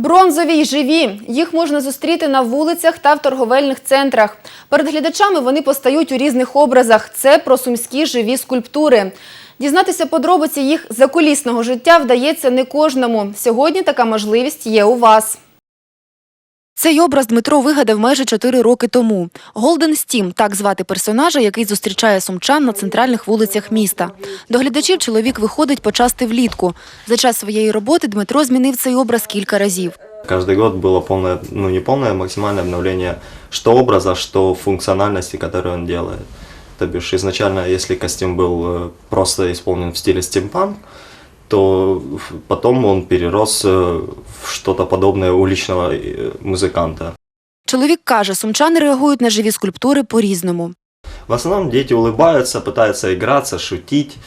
Бронзові й живі. Їх можна зустріти на вулицях та в торговельних центрах. Перед глядачами вони постають у різних образах. Це про сумські живі скульптури. Дізнатися подробиці їх закулісного життя вдається не кожному. Сьогодні така можливість є у вас. Цей образ Дмитро вигадав майже чотири роки тому. Голден Стім – так звати персонажа, який зустрічає сумчан на центральних вулицях міста. До глядачів чоловік виходить почасти влітку. За час своєї роботи Дмитро змінив цей образ кілька разів. Каждый год было полное, ну не полное, а максимальное обновление что образа, что функциональности, которую он делает. То бишь изначально, если костюм был э, просто исполнен в стиле стимпанк, то в- потом он перерос э, в что-то подобное уличного э, музыканта. Чоловік каже, сумчани реагують на живі скульптури по-різному. В основном дети улыбаются, пытаются играться, шутить.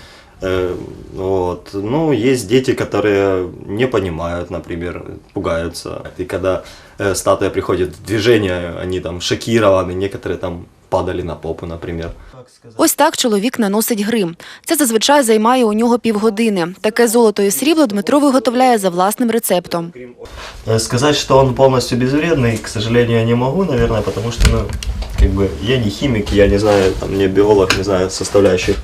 э, Вот. Ну, есть дети, которые не понимают, например, пугаются. И когда э, статуя приходит в движение, они там шокированы, некоторые там падали на попу, например. Ось так чоловік наносить грим. Це зазвичай займає у нього півгодини. Таке золото і срібло Дмитро виготовляє за власним рецептом. Э, Сказать, что он полностью безвредный, к сожалению, я не могу, наверное, потому что, ну, как бы, я не химик, я не знаю, там, не биолог, не знаю составляющих.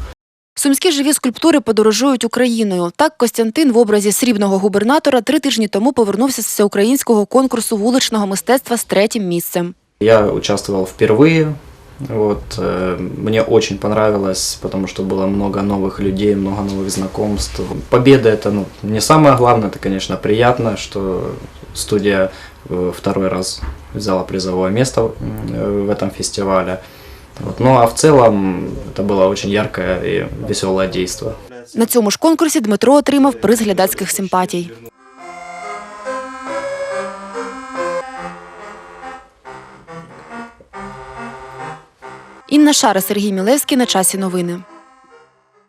Сумські живі скульптури подорожують Україною. Так Костянтин в образі срібного губернатора три тижні тому повернувся з всеукраїнського конкурсу вуличного мистецтва з третім місцем. Я участвовал впервые. Вот, э, мне очень понравилось, потому что было много новых людей, много новых знакомств. Победа это ну, не самое главное, это, конечно, приятно, что студия э, второй раз взяла призовое место м, э, в этом фестивале. Вот. Ну а в целом это было очень яркое и веселое действо. На цьому ж конкурсі Дмитро отримав приз глядацьких симпатій. Інна Шара, Сергій Мілевський на часі новини.